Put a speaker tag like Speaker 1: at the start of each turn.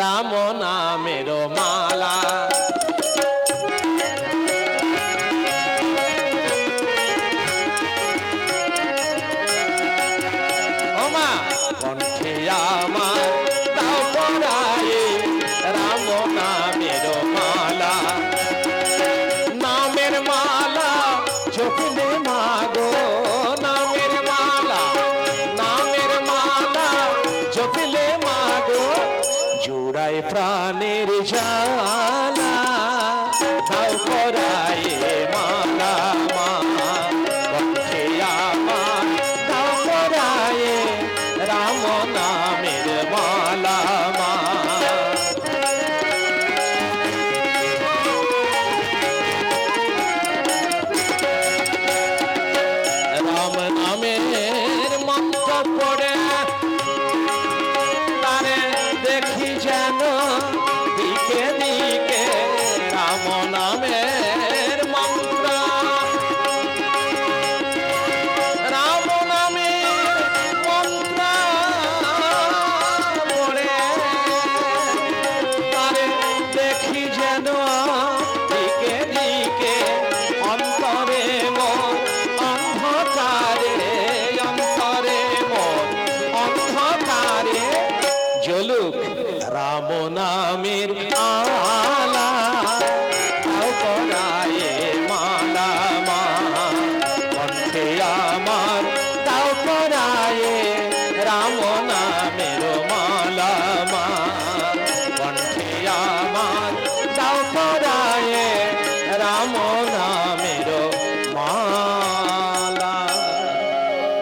Speaker 1: রাম নামের মালা। ওমা জোড়ায় প্রাণের জালা দাও পরায়ে মালা মা কণ্ঠে আমার রাম নামের মালা মা রাম নামের মন্ত্র পড়ে যেন দিকে দিকে রাম নামের মন্ত্র রাম নামের মন্ত্র পড়ে তারে দেখি যেন জলুক রাম নামের আলা আমার তাও পড়ায় রাম নামের মা।